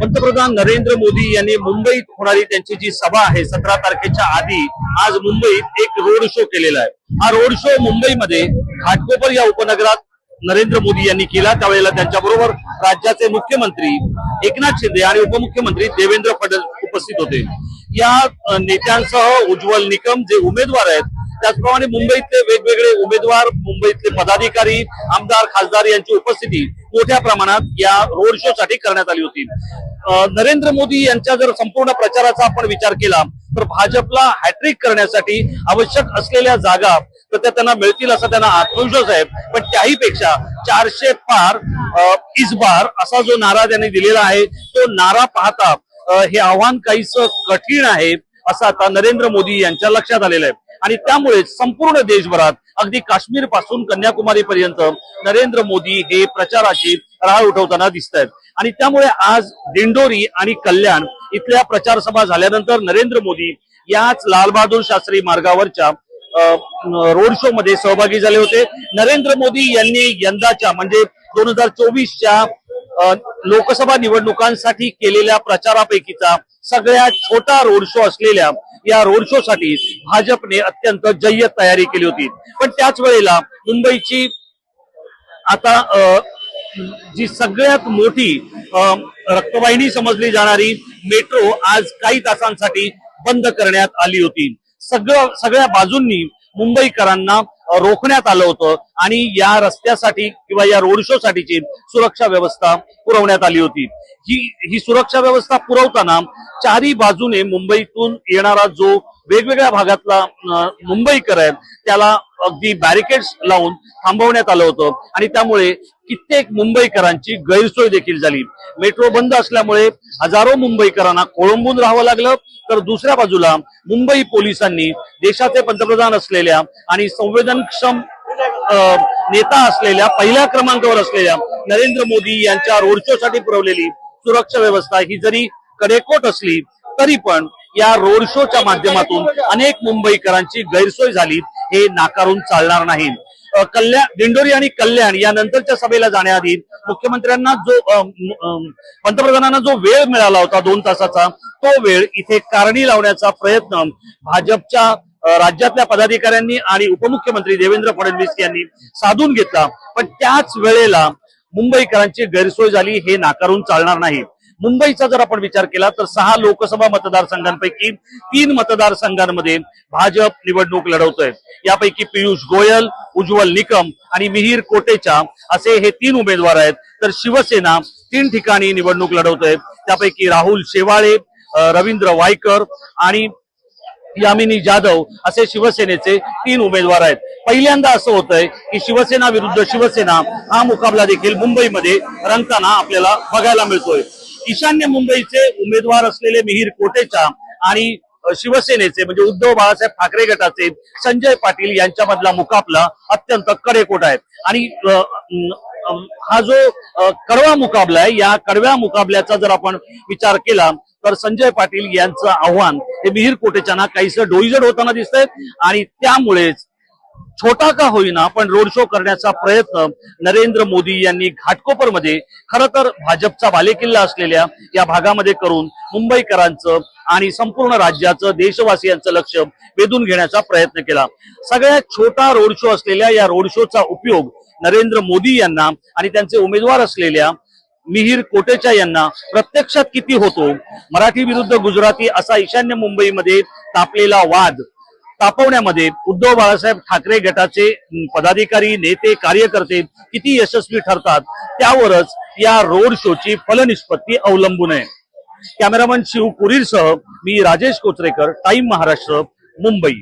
पंतप्रधान नरेंद्र मोदी यांनी मुंबईत होणारी त्यांची जी सभा आहे सतरा तारखेच्या आधी आज मुंबईत एक रोड शो केलेला आहे. हा रोड शो मुंबईमध्ये घाटकोपर या उपनगरात नरेंद्र मोदी यांनी केला. त्यावेळेला त्यांच्याबरोबर राज्याचे मुख्यमंत्री एकनाथ शिंदे आणि उपमुख्यमंत्री देवेंद्र फडणवीस उपस्थित होते. या नेत्यांसह उज्ज्वल निकम जे उमेदवार आहेत त्याचप्रमाणे मुंबईतले वेगवेगळे उमेदवार मुंबईतले पदाधिकारी आमदार खासदार यांची उपस्थिती मोठ्या प्रमाणात या रोड शो साठी करण्यात आली होती. नरेंद्र मोदी यांच्या जर संपूर्ण प्रचाराचा आपण विचार केला तर भाजपला हॅट्रिक करण्यासाठी आवश्यक असलेल्या जागा तर त्या त्यांना मिळतील असा त्यांना आत्मविश्वास आहे. पण त्याही पेक्षा चारशे पार इस बार असा जो नारा त्यांनी दिलेला आहे तो नारा पाहता हे आव्हान काहीच कठीण आहे असं आता नरेंद्र मोदी यांच्या लक्षात आलेलं आहे. आणि त्यामुळे संपूर्ण देशभरात अगदी काश्मीरपासून कन्याकुमारी पर्यंत नरेंद्र मोदी हे प्रचाराची राळ उठवताना दिसत आहेत आणि त्यामुळे आज दिंडोरी आणि कल्याण इथल्या प्रचार सभा झाल्यानंतर नरेंद्र मोदी याच लालबहादूर शास्त्री मार्गावरच्या रोड शो मध्ये सहभागी झाले होते. नरेंद्र मोदी यांनी यंदाच्या म्हणजे दोन हजार चोवीसच्या लोकसभा निवडणुकांसाठी केलेल्या प्रचारापैकीचा सगळ्यात छोटा रोड शो असलेल्या या रोड शो साठी भाजपने अत्यंत जय्यत तयारी केली होती. पण त्याच वेळेला मुंबईची आता जी सगळ्यात मोठी रक्तवाहिनी समजली जाणारी मेट्रो आज काही तासांसाठी बंद करण्यात आली होती. सगळं सगळ्या बाजूंनी मुंबईकरांना रोखण्यात आलं होतं. आणि या रस्त्यासाठी किंवा या रोड शो साठीची सुरक्षा व्यवस्था पुरवण्यात आली होती. ही ही सुरक्षा व्यवस्था पुरवताना चारी बाजूने मुंबईतून येणारा जो वेगवेगळ्या भागातला मुंबईकर आहे त्याला अगदी बॅरिकेड्स लावून थांबवण्यात आलं होतं. आणि त्यामुळे कित्येक मुंबईकरांची गैरसोय देखील झाली. मेट्रो बंद असल्यामुळे हजारो मुंबईकरांना कोळंबून राहावं लागलं. तर दुसऱ्या बाजूला मुंबई पोलिसांनी देशाचे पंतप्रधान असलेल्या आणि संवेदनक्षम नेता असलेल्या पहिल्या क्रमांकावर असलेल्या नरेंद्र मोदी यांच्या रोड शो साठी पुरवलेली सुरक्षा व्यवस्था ही जरी कडेकोट असली तरी पण या रोड शोच्या माध्यमातून अनेक मुंबईकरांची गैरसोय झाली. हे नाकारून चालणार नाही. कल्याण दिंडोरी आणि कल्याण या नंतरच्या सभेला जाण्याआधी मुख्यमंत्र्यांना जो पंतप्रधानांना जो वेळ मिळाला होता दोन तासाचा तो वेळ इथे कारणी लावण्याचा प्रयत्न भाजपच्या राज्यातल्या पदाधिकाऱ्यांनी आणि उपमुख्यमंत्री देवेंद्र फडणवीस यांनी साधून घेतला. पण त्याच वेळेला मुंबईकरांची गैरसोय झाली. हे नाकारून चालणार नाही. मुंबईचा जर आपण विचार केला तर सहा लोकसभा मतदारसंघांपैकी तीन मतदारसंघांमध्ये भाजप निवडणूक लढवतोय. यापैकी पियुष गोयल उज्ज्वल निकम आणि मिहीर कोटेचा असे हे तीन उमेदवार आहेत. तर शिवसेना तीन ठिकाणी निवडणूक लढवतोय. त्यापैकी राहुल शेवाळे रवींद्र वायकर आणि यामिनी जाधव असे शिवसेनेचे तीन उमेदवार आहेत. पहिल्यांदा असं होतंय की शिवसेना विरुद्ध शिवसेना हा मुकाबला देखील मुंबईमध्ये रंगताना आपल्याला बघायला मिळतोय. ईशान्य मुंबईचे उमेदवार असलेले मिहीर कोटेचा आणि शिवसेनेचे म्हणजे उद्धव बाळासाहेब ठाकरे गटाचे संजय पाटील यांच्यामधला मुकाबला अत्यंत कडेकोट आहे. आणि हा जो कडवा मुकाबला आहे या कडव्या मुकाबल्याचा जर आपण विचार केला तर संजय पाटील यांचं आव्हान हे मिहीर कोटेच्यांना काहीसं डोईजड होताना दिसतंय आणि त्यामुळेच छोटा का होईना पण रोड शो करण्याचा प्रयत्न नरेंद्र मोदी यांनी घाटकोपरमध्ये खर तर भाजपचा बालेकिल्ला असलेल्या या भागामध्ये करून मुंबईकरांचं आणि संपूर्ण राज्याचं देशवासियांचं लक्ष वेधून घेण्याचा प्रयत्न केला. सगळ्यात छोटा रोड शो असलेल्या या रोड शोचा उपयोग नरेंद्र मोदी यांना आणि त्यांचे उमेदवार असलेल्या मिहीर कोटेचा यांना प्रत्यक्षात किती होतो? मराठी विरुद्ध गुजराती असा ईशान्य मुंबईमध्ये तापलेला वाद तापवण्यामध्ये उद्धव बाळासाहेब ठाकरे गटाचे पदाधिकारी नेते कार्यकर्ते किती यशस्वी ठरतात त्यावरच या रोड शोची फलनिष्पत्ती अवलंबून आहे. कॅमेरामन शिव कुरीरसह मी राजेश कोचरेकर टाइम महाराष्ट्र मुंबई.